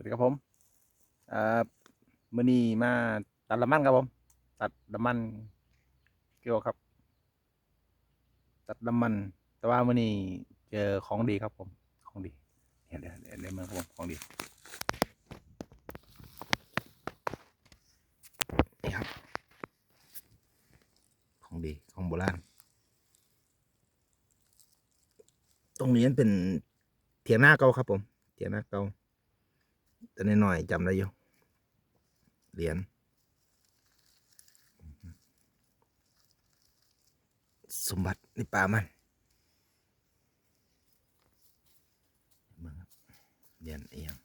วัสดีครับผมอ่อมื่อนี้มาตัดละมันครับผม ตัดละมัน เกี่ยวครับ ตัดละมัน แต่ว่ามื่อนี้เจอของดีครับผม ของดีเห็นเดี๋ยวเดี๋ยวเดี๋ยวมาครับผมของดีนี่ครับ ของดีของโบราณตรงนี้เป็นเถียงหน้าเก่าครับผม เถียงหน้าเก่า แต่นหน่อยๆจำได้อยู่เหรียญสมบัติในป่ามันเบิ่งเหรียญเอียง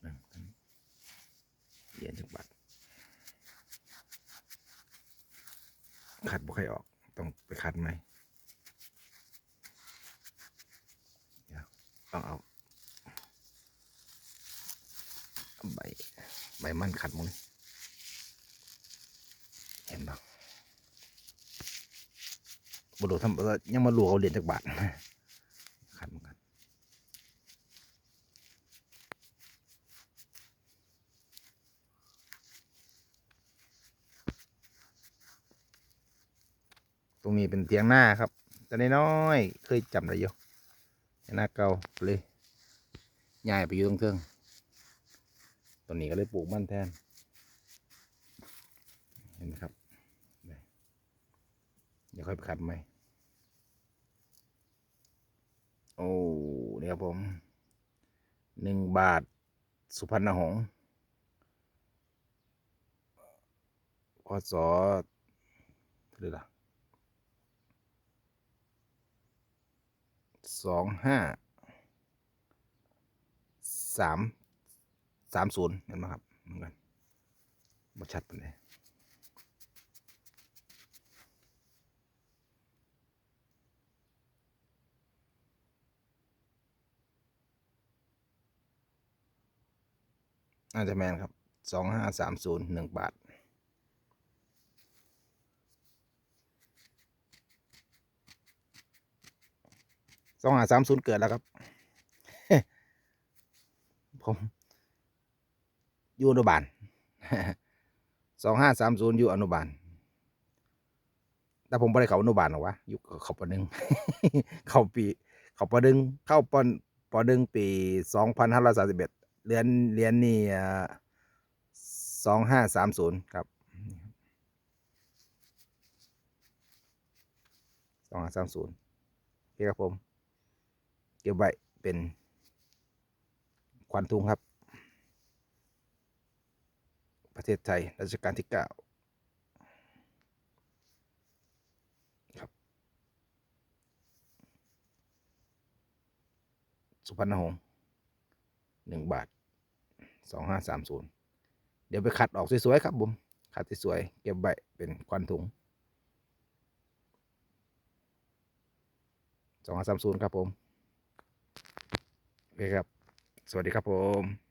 เบิ่งตรงนี้เหรียญจักบาท ขัดบ่ค่อยออก ต้องไปขัดไหมเดี๋ยวต้องเอา ใบ ใบมันขัดมึงเห็นปะบุรุษทำยังมาลูเอาเหรียญจากบาท ขัดเหมือนกัน ต รงนี้เป็นเตียงหน้าครับแต่น้อยๆเคยจำได้อยู่หน้าเก่าเลยย้ายไปอยู่ตรงเทิงตัวนี้ก็เลยปลูกมันแทน เห็นไหมครับเดี๋ยวค่อยไปขัดใหม่โอ้เนี่ยครับผมหนึ่งบาทสุพรรณหงษ์พศเท่าไหร่ล่ะ สองห้าสามสามศูนย์เห็นไหมครับเหมือนกันมาชัดปานเลยน่าจะแมนครับสองห้าสามศูนย์หนึ่งบาท สองหาสามศูนย์เกิดแล้วครับ ผมอยู่อนุบาลสองห้าสามศูนย์อยู่อนุบาล แต่ผมไม่ได้เข้าอนุบาลหรอวะอยู่เข้าปหนึ่งเข้าปีเข้าปหนึ่งเข้าปปหนึ่งปีสองพันห้าร้อยสามสิบเอ็ดเรียนเรียนนี่สองห้าสามศูนย์ครับสองห้าสามศูนย์โอเคครับผม เก็บไว้เป็นควันทุงครับ ประเทศไทยรัชกาลที่เก้าครับ สุพรรณหงษ์หนึ่งบาทสองห้าสามศูนย์เดี๋ยวไปขัดออกสวยๆครับผมขัดสวยๆเก็บไว้เป็นควันถุงสองห้าสามศูนย์ครับผม โอเคครับ สวัสดีครับผม